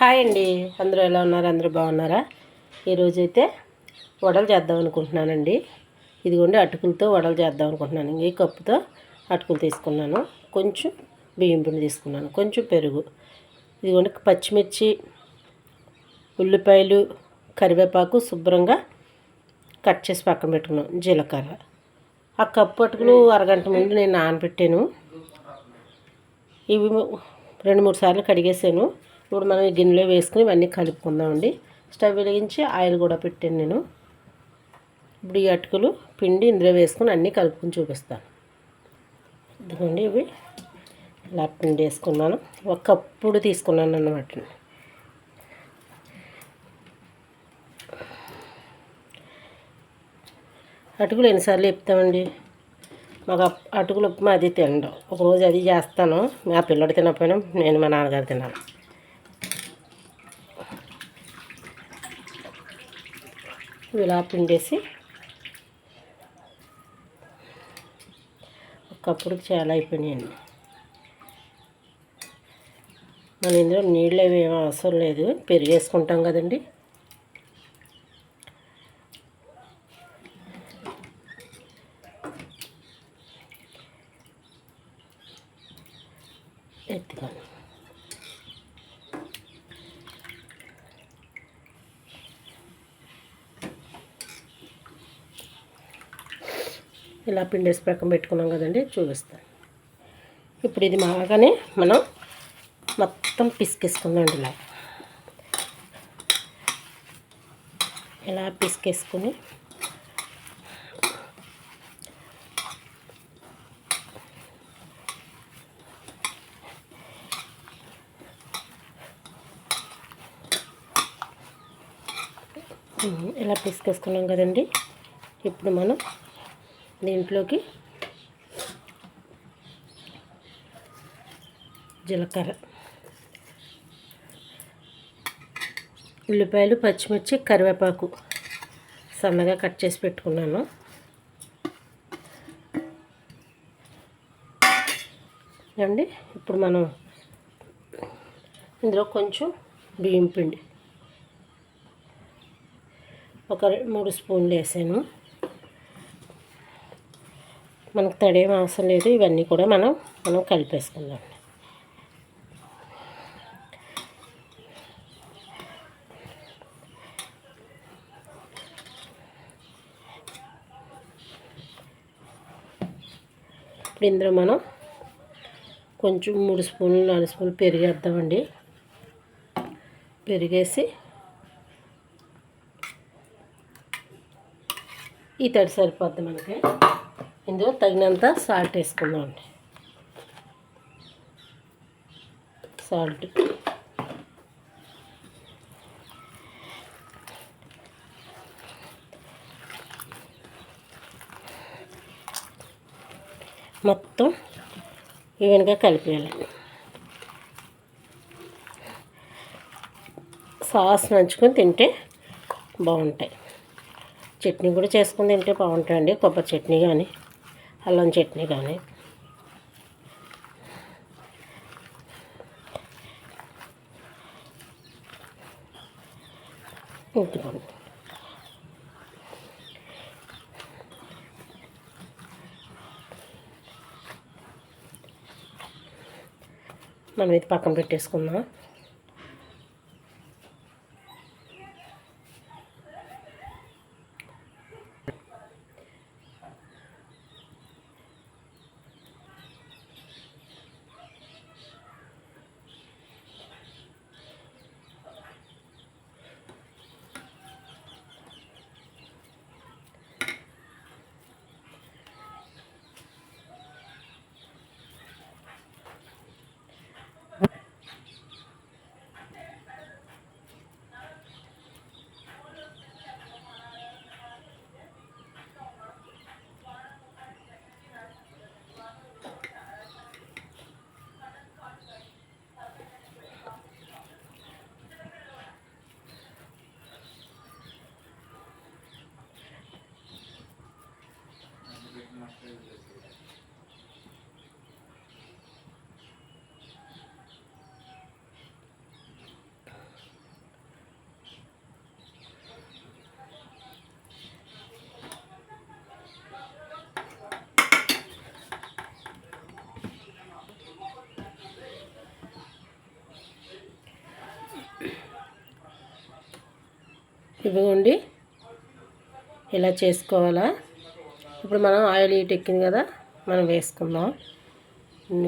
Hi అండి. అందరూ ఎలా ఉన్నారు? అందరూ బాగున్నారా? ఈరోజైతే వడలు చేద్దాం అనుకుంటున్నానండి. ఇదిగోండి అటుకులతో వడలు చేద్దాం అనుకుంటున్నాను. ఈ కప్పుతో అటుకులు తీసుకున్నాను. కొంచెం బియ్యం పిండి తీసుకున్నాను. కొంచెం పెరుగు. ఇదిగోండి పచ్చిమిర్చి ఉల్లిపాయలు కరివేపాకు శుభ్రంగా కట్ చేసి పక్కన పెట్టుకున్నాను. జీలకర్ర. ఆ కప్పు అటుకులు అరగంట ముందు నేను నానబెట్టాను. ఇవి రెండు మూడు సార్లు కడిగేసాను. ఇప్పుడు మనం ఈ గిన్నెలో వేసుకుని ఇవన్నీ కలుపుకుందామండి. స్టవ్ వెలిగించి ఆయిల్ కూడా పెట్టాను నేను. ఇప్పుడు ఈ అటుకులు పిండి ఇందులో వేసుకుని అన్నీ కలుపుకొని చూపిస్తాను. ఇదిగోండి ఇవి. ఇలా పిండి వేసుకున్నాను. ఒక కప్పుడు తీసుకున్నాను అన్నమాట అటుకులు ఎన్నిసార్లు చెప్తామండి మాకు అటుకులు ఉప్మా అది తినడం. ఒకరోజు అది చేస్తాను. మా పిల్లడు తినకపోయినా నేను మా నాన్నగారు తినాలి. ఇలా పిండేసి ఒకప్పుడు చాలా అయిపోయినాయండి. మన ఇందులో నీళ్ళు అవి ఏమీ అవసరం లేదు పెరిగేసుకుంటాం కదండి. ఎత్తుకోండి. ఇలా పిండేసి పక్కన పెట్టుకున్నాం కదండి చూపిస్తాను. ఇప్పుడు ఇది బాగానే మనం మొత్తం పిసికేసుకుందాం ఇలా. ఇలా పిసికేసుకుని ఇలా పిసికేసుకున్నాం కదండి. ఇప్పుడు మనం దీంట్లోకి జీలకర్ర ఉల్లిపాయలు పచ్చిమిర్చి కరివేపాకు సన్నగా కట్ చేసి పెట్టుకున్నాను. అండి ఇప్పుడు మనం ఇందులో కొంచెం బియ్యం పిండి. ఒక మూడు స్పూన్లు వేసాను. మనకు తడేం అవసరం లేదు ఇవన్నీ కూడా మనం మనం కలిపేసుకుందాం. ఇప్పుడు ఇందులో మనం కొంచెం మూడు స్పూన్లు నాలుగు స్పూన్లు పెరిగేద్దామండి పెరిగేసి ఈ తడి సరిపోద్ది మనకి. ఇందులో తగినంత సాల్ట్ వేసుకుందామండి. సాల్ట్. మొత్తం ఈవెన్గా కలిపేయాలి. సాస్ నంచుకొని తింటే బాగుంటాయి. చట్నీ కూడా చేసుకుని తింటే బాగుంటాయండి కొబ్బరి చట్నీ కానీ. అల్లం చట్నీ కానీ. ఇదిగోండి. మనం ఇది పక్కన పెట్టేసుకుందాం. ఇవ్వండి. ఇలా చేసుకోవాలా? ఇప్పుడు మనం ఆయిల్ హీట్ ఎక్కింది కదా మనం వేసుకుందాం.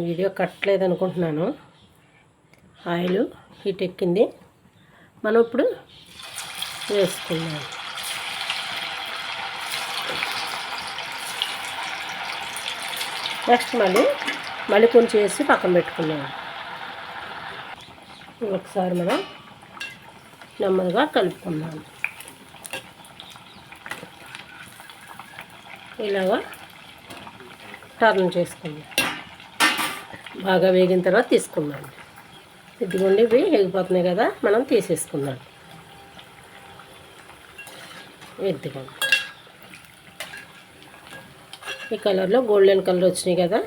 వీడియో కట్టలేదు అనుకుంటున్నాను. ఆయిల్ హీట్ ఎక్కింది. మనం ఇప్పుడు వేసుకుందాం. నెక్స్ట్ మళ్ళీ మళ్ళీ కొంచెం వేసి పక్కన పెట్టుకున్నాం ఒకసారి మనం నెమ్మదిగా కలుపుకుందాం. ఇలాగా టర్న్ చేసుకుందాం. బాగా వేగిన తర్వాత తీసుకుందాం ఇదిగోండి ఇవి వేగిపోతున్నాయి కదా మనం తీసేసుకుందాం. ఇదిగోండి. ఈ కలర్లో గోల్డెన్ కలర్ వచ్చినాయి కదా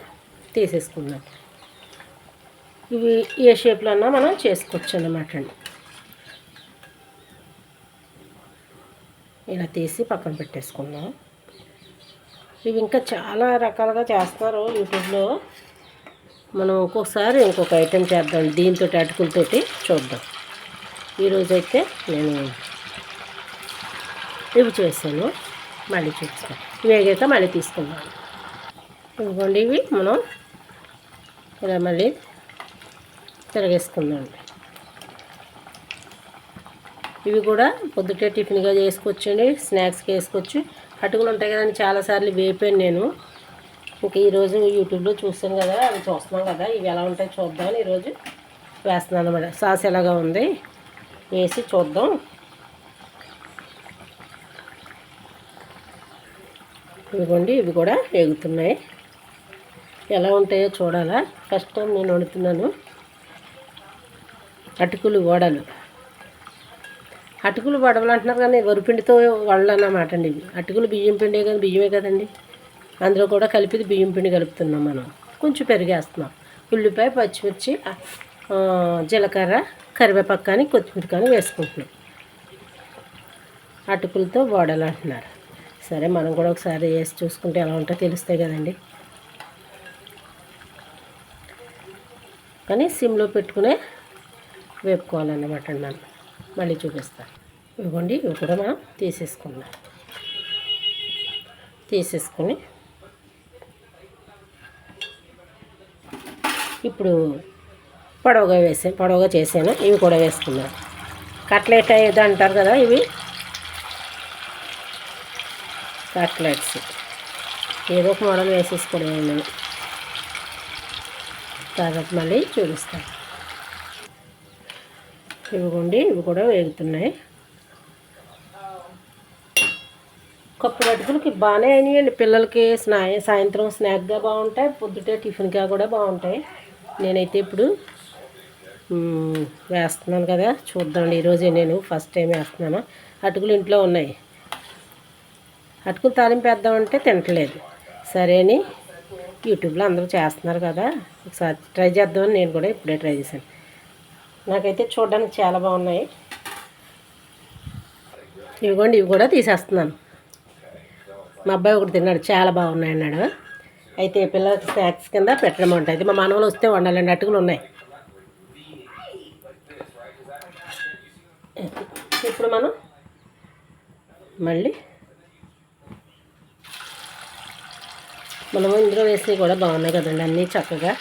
తీసేసుకుందాం. ఇవి ఏ షేప్లో అన్నా మనం చేసుకోవచ్చు అన్నమాట అండి. ఇలా తీసి పక్కన పెట్టేసుకుందాం. ఇవి ఇంకా చాలా రకాలుగా చేస్తున్నారు యూట్యూబ్లో. మనం ఒక్కొక్కసారి ఇంకొక ఐటెం చేద్దాం. దీంతో అటుకులతోటి చూద్దాం. ఈరోజైతే నేను ఇవి చేశాను. మళ్ళీ చూపిస్తాను. వేగాక మళ్ళీ తీసుకుందాం. ఇవ్వండి ఇవి. మనం ఇలా మళ్ళీ తిరగేసుకుందాం. ఇవి కూడా పొద్దుటే టిఫిన్గా చేసుకోవచ్చండి. స్నాక్స్కి వేసుకోవచ్చు. అటుకులు ఉంటాయి కదండి చాలాసార్లు వేపాను నేను. ఇంక ఈరోజు యూట్యూబ్లో చూస్తాను కదా అవి చూస్తున్నాం కదా ఇవి ఎలా ఉంటాయి చూద్దామని ఈరోజు వేస్తున్నాను అనమాట సాస్ ఎలాగా ఉంది? వేసి చూద్దాం. ఇదిగోండి ఇవి కూడా ఎగుతున్నాయి ఎలా ఉంటాయో చూడాలా? ఫస్ట్ టైం నేను వండుతున్నాను అటుకులు ఓడలు అటుకులు వడవలు అంటున్నారు కానీ వరిపిండితో వాళ్ళు అన్నమాట అండి ఇవి. అటుకులు బియ్యం పిండే కానీ బియ్యమే కదండి. అందులో కూడా కలిపి బియ్యం పిండి కలుపుతున్నాం మనం. కొంచెం పెరిగేస్తున్నాం. ఉల్లిపాయ పచ్చిమిర్చి జీలకర్ర కరివేపాకు కానీ కొత్తిమీర కానీ వేసుకుంటున్నాం. అటుకులతో వడలు అంటున్నారు. సరే మనం కూడా ఒకసారి వేసి చూసుకుంటే ఎలా ఉంటుందో తెలుస్తాయి కదండి. కానీ సిమ్లో పెట్టుకునే వేపుకోవాలన్నమాట అండి మనం. మళ్ళీ చూపిస్తాను ఇవ్వండి ఇవి కూడా మనం తీసేసుకుందాం. తీసేసుకుని ఇప్పుడు పొడవుగా వేసాను పొడవుగా చేశాను ఇవి కూడా వేసుకున్నాను కట్లెట్ ఏదో అంటారు కదా ఇవి? కట్లెట్స్. ఏదో ఒక మోడల్ వేసేసుకోవడం తర్వాత మళ్ళీ చూపిస్తాను ఇవిగోండి ఇవి కూడా వేగుతున్నాయి. కప్పు అటుకులకి బాగానే అయినాయండి. పిల్లలకి స్నా సాయంత్రం స్నాక్గా బాగుంటాయి పొద్దుటే టిఫిన్గా కూడా బాగుంటాయి. నేనైతే ఇప్పుడు వేస్తున్నాను కదా చూద్దామండి. ఈరోజే నేను ఫస్ట్ టైం వేస్తున్నాను. అటుకులు ఇంట్లో ఉన్నాయి. అటుకులు తాలింపు వేద్దామంటే తింటలేదు సరే అని యూట్యూబ్లో అందరూ చేస్తున్నారు కదా. ఒకసారి ట్రై చేద్దామని నేను కూడా ఇప్పుడే ట్రై చేశాను. నాకైతే చూడడానికి చాలా బాగున్నాయి. ఇవిగోండి ఇవి కూడా తీసేస్తున్నాను. మా అబ్బాయి ఒకటి తిన్నాడు చాలా బాగున్నాయి అన్నాడు. అయితే పిల్లలకి స్నాక్స్ కింద పెట్టడం అయితే మా మనవలు వస్తే వండాలండి అటుకులు ఉన్నాయి. ఇప్పుడు మనం మళ్ళీ మనము ఇందులో వేసి కూడా బాగున్నాయి కదండి అన్నీ చక్కగా.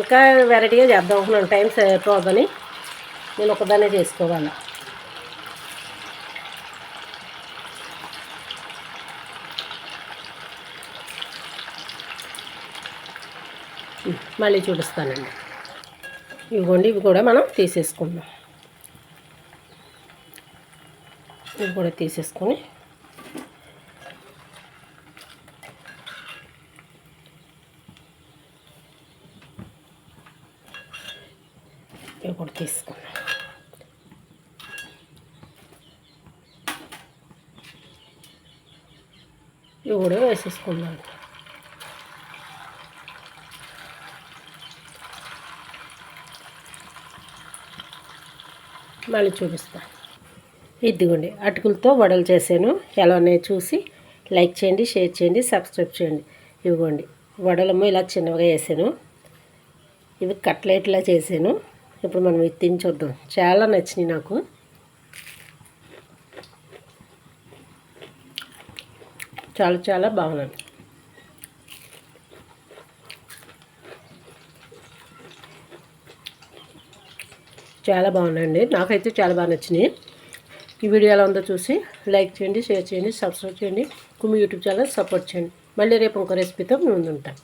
ఇంకా వెరైటీగా చేద్దాం అనుకున్నాను టైం సరిపోదని. నేను ఒకదానే చేసుకోవాలి. మళ్ళీ చూపిస్తానండి. ఇవిగోండి ఇవి కూడా మనం తీసేసుకుందాం. ఇవి కూడా తీసేసుకొని ఇవి కూడా తీసుకున్నాం ఇవి కూడా వేసేసుకుందాం. మళ్ళీ చూపిస్తాను ఇదిగోండి అటుకులతో వడలు చేశాను. ఎలా ఉన్నాయో చూసి లైక్ చేయండి షేర్ చేయండి సబ్స్క్రైబ్ చేయండి. ఇవ్వండి వడలము ఇలా చిన్నగా వేసాను. ఇవి కట్లెట్లా చేశాను. ఇప్పుడు మనం ఇది తిని చూద్దాం. చాలా నచ్చినాయి నాకు. చాలా చాలా బాగున్నాయి. చాలా బాగున్నాయండి. నాకైతే చాలా బాగా నచ్చినాయి. ఈ వీడియో ఎలా ఉందో చూసి లైక్ చేయండి షేర్ చేయండి సబ్స్క్రైబ్ చేయండి. కుమ్మి యూట్యూబ్ ఛానల్ సపోర్ట్ చేయండి. మళ్ళీ రేపు ఇంకో రెసిపీతో మేము ఉంటాం